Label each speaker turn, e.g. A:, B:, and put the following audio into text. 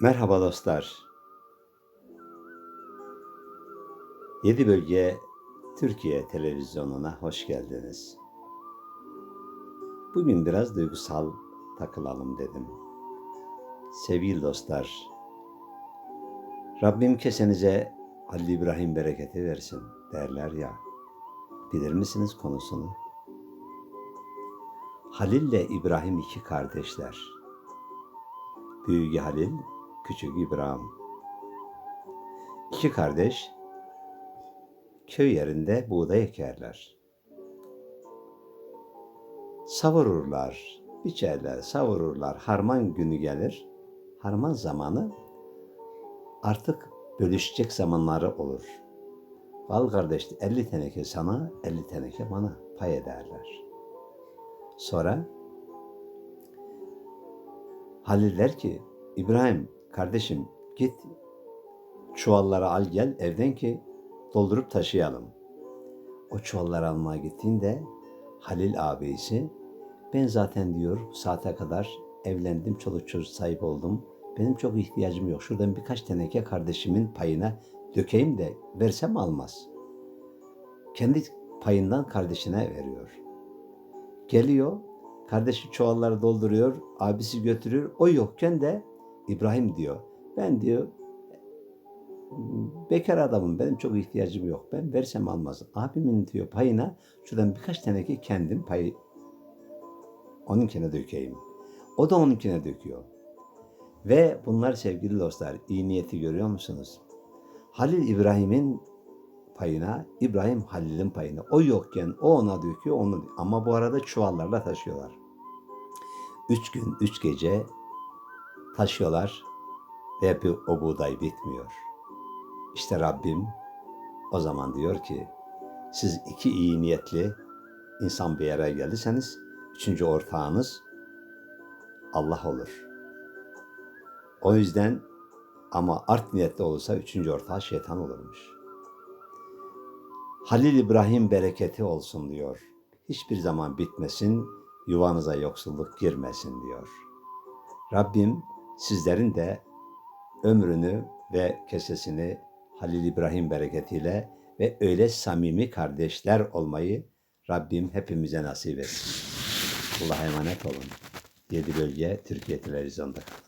A: Merhaba dostlar. 7 Bölge Türkiye Televizyonu'na hoş geldiniz. Bugün biraz duygusal takılalım dedim. Sevgili dostlar, Rabbim kesenize Halil İbrahim bereketi versin derler ya. Bilir misiniz konusunu? Halil ile İbrahim iki kardeşler. Büyüğü Halil, küçük İbrahim. İki kardeş köy yerinde buğday ekerler. Savururlar, biçerler, savururlar. Harman günü gelir. Harman zamanı artık bölüşecek zamanları olur. Al kardeş 50 teneke sana, 50 teneke bana pay ederler. Sonra Halil der ki İbrahim kardeşim git çuvalları al gel evden ki doldurup taşıyalım. O çuvalları almaya gittiğinde Halil abisi ben zaten diyor saate kadar evlendim çoluk çocuk sahip oldum. Benim çok ihtiyacım yok. Şuradan birkaç teneke kardeşimin payına dökeyim de versem almaz. Kendi payından kardeşine veriyor. Geliyor, kardeşi çuvalları dolduruyor, abisi götürüyor. O yokken de İbrahim diyor, ben diyor bekar adamım, benim çok ihtiyacım yok. Ben versem almaz. Abimin diyor payına şuradan birkaç teneke kendim payı onunkine dökeyim. O da onunkine döküyor. Ve bunlar sevgili dostlar, iyi niyeti görüyor musunuz? Halil İbrahim'in payına, İbrahim Halil'in payına. O yokken o ona döküyor, onu ama bu arada çuvallarla taşıyorlar. Üç gün, üç gece taşıyorlar ve bir, o buğday bitmiyor. İşte Rabbim o zaman diyor ki, siz iki iyi niyetli insan bir yere geldiyseniz, üçüncü ortağınız Allah olur. O yüzden ama art niyetli olursa üçüncü ortağı şeytan olurmuş. Halil İbrahim bereketi olsun diyor. Hiçbir zaman bitmesin, yuvanıza yoksulluk girmesin diyor. Rabbim sizlerin de ömrünü ve kesesini Halil İbrahim bereketiyle ve öyle samimi kardeşler olmayı Rabbim hepimize nasip etsin. Allah'a emanet olun. 7 bölge Türkiye Televizyonu'nda kalın.